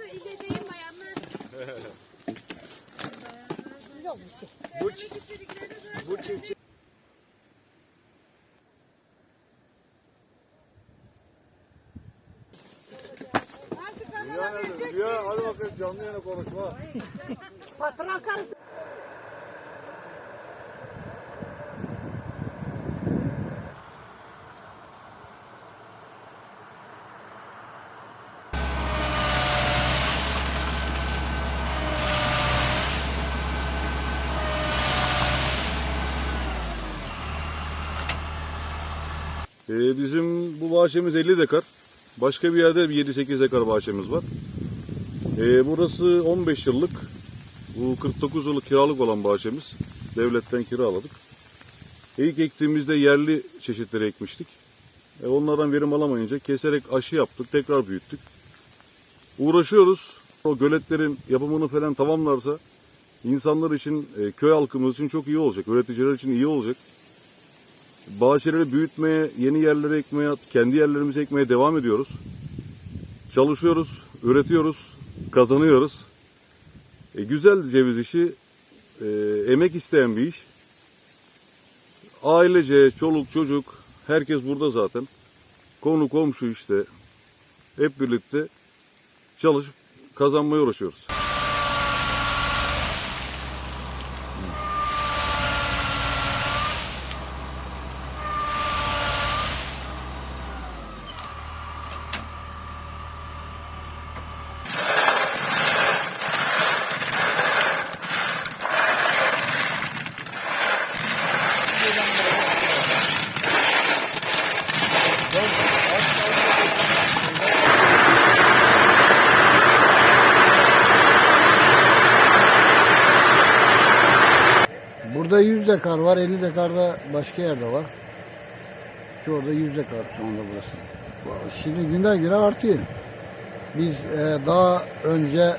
Nasıl gideceğim bayanlar? Yok bir şey. Bu, bu hadi bakalım canlı yana konuşma. Patron karısı. Ee, bizim bu bahçemiz 50 dekar. Başka bir yerde bir 7-8 dekar bahçemiz var. Ee, burası 15 yıllık. Bu 49 yıllık kiralık olan bahçemiz. Devletten kiraladık. İlk ektiğimizde yerli çeşitleri ekmiştik. E, onlardan verim alamayınca keserek aşı yaptık. Tekrar büyüttük. Uğraşıyoruz. O göletlerin yapımını falan tamamlarsa insanlar için, e, köy halkımız için çok iyi olacak. Üreticiler için iyi olacak. Bahçeleri büyütmeye, yeni yerlere ekmeye, kendi yerlerimize ekmeye devam ediyoruz. Çalışıyoruz, üretiyoruz, kazanıyoruz. E, güzel ceviz işi, e, emek isteyen bir iş. Ailece, çoluk çocuk, herkes burada zaten. Konu komşu işte. Hep birlikte çalışıp kazanmaya uğraşıyoruz. Burada 100 dekar var, 50 dekar da başka yerde var. Şu orada 100 dekar şu anda burası. Şimdi günden güne artıyor. Biz e, daha önce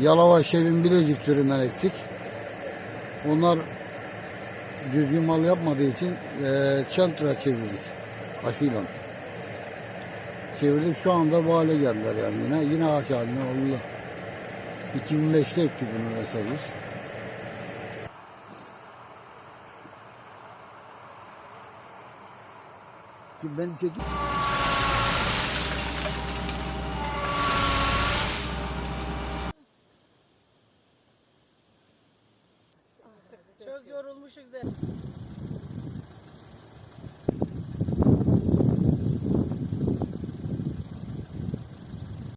Yalova Şevin Bilecik türünden ektik. Onlar düzgün mal yapmadığı için e, çantıra çevirdik. Aşıyla. Çevirdik şu anda bu hale geldiler yani yine. Yine ağaç haline oldu. 2005'te ektik bunu mesela biz. Ki ben çekip Çok yorulmuşuz zaten.